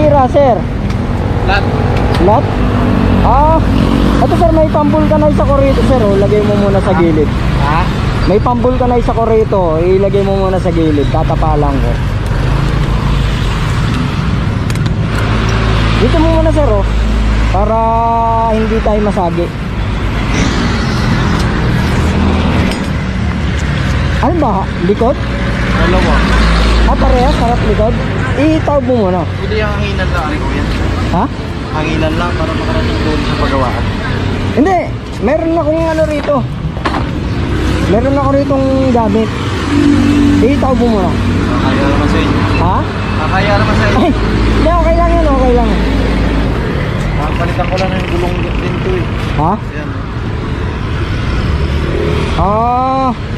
nasira, sir? Lahat. Lot? Ah, ito sir, may pambulkanize ako rito, sir. Oh. Lagay mo muna sa gilid. Ha? May pambulkanize ako rito. Ilagay mo muna sa gilid. Tatapalan ko. Dito mo muna, sir, oh. Para hindi tayo masagi. Ano ba? Likod? Dalawa. Ah, parehas, harap likod. Itawag mo muna. Hindi yung hanginan lang. Ano yan? Ha? Hanginan lang para makarating doon sa pagawaan. Hindi, meron akong ano rito. Meron ako ritong gamit. Itawag mo muna. Kaya naman sa inyo. Ha? Kaya naman sa inyo. Ay, hindi, okay lang yan, okay lang. Palitan ko lang ng gulong din to eh. Ha? Ayan. Ah.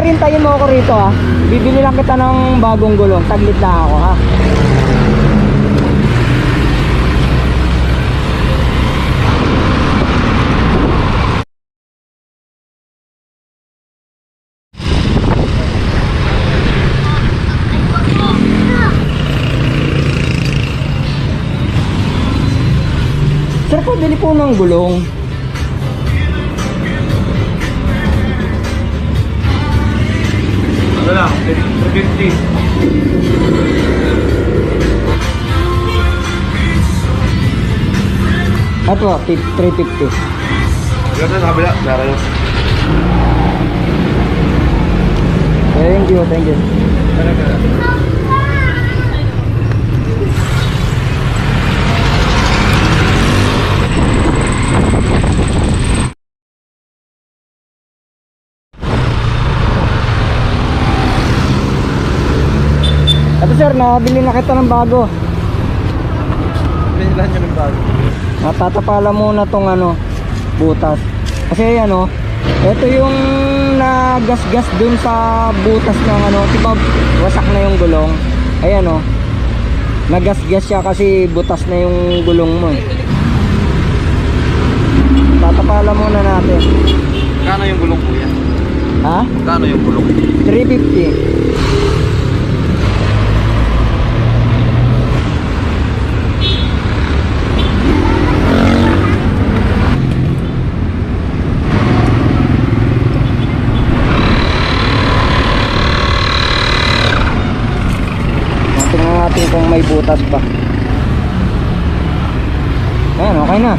Sir, hintayin mo ako rito ha. Bibili lang kita ng bagong gulong. Taglit na ako ha. Sir, pabili po ng gulong. Ano lang? 350. Apo, 350. Ganda sa kabila. Dara yun. Thank you, thank you. Dara, dara. Sir, nabili na kita ng bago. Pinilan nyo ng bago. Natatapala muna tong ano, butas. Kasi ano, ito yung nagasgas dun sa butas ng ano, di ba wasak na yung gulong. Ayan oh. Nagasgas siya kasi butas na yung gulong mo eh. Tatapala muna natin. Kano yung gulong kuya? Ha? Kano yung gulong? 350. Tingnan natin kung may butas pa. Ayan, okay na.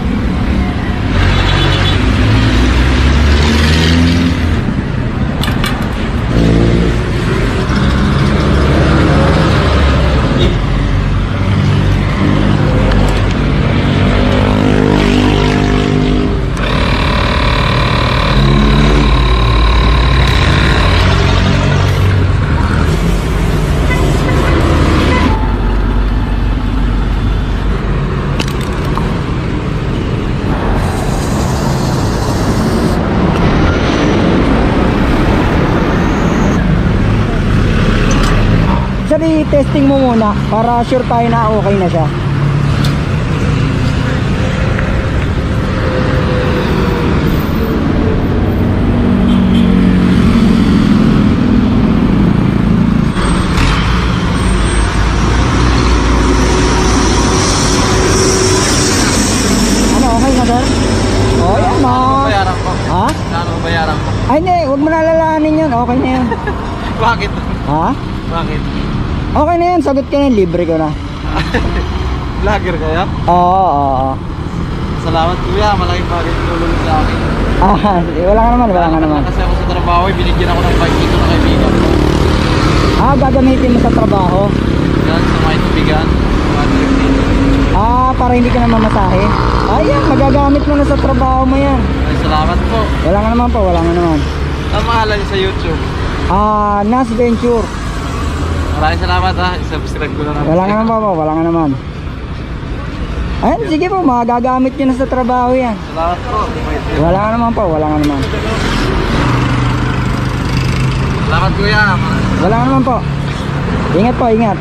Sir, i-testing mo muna para sure tayo na okay na siya. Ano? Oh, ko? Ay, hindi. Huwag mo nalalahanin yan. Okay na yan. Bakit? Ha? Bakit? Okay na yan. Sagot ka na. Libre ko na. Vlogger kaya? Oo, oo, oo. Salamat kuya, malaking bagay tulong sa akin. Ah, wala ka naman, wala ka naman. Kasi ako sa trabaho, eh, binigyan ako ng bike dito ng kaibigan ko. Ah, gagamitin mo sa trabaho. Yan, sa tubigan. 150. Ah, para hindi ka na mamasahe. Ah, yan, magagamit mo na sa trabaho mo yan. Ay, salamat po. Wala nga naman po, wala nga naman. Ang mahalan sa YouTube. Ah, Nas Venture. Maraming salamat ha. I-subscribe ko na naman. Wala nga naman po, wala nga naman. Ayan, sige po, magagamit nyo na sa trabaho yan. Salamat po. Wala nga naman po, wala nga naman. Salamat kuya. Wala nga naman po. Ingat po, ingat.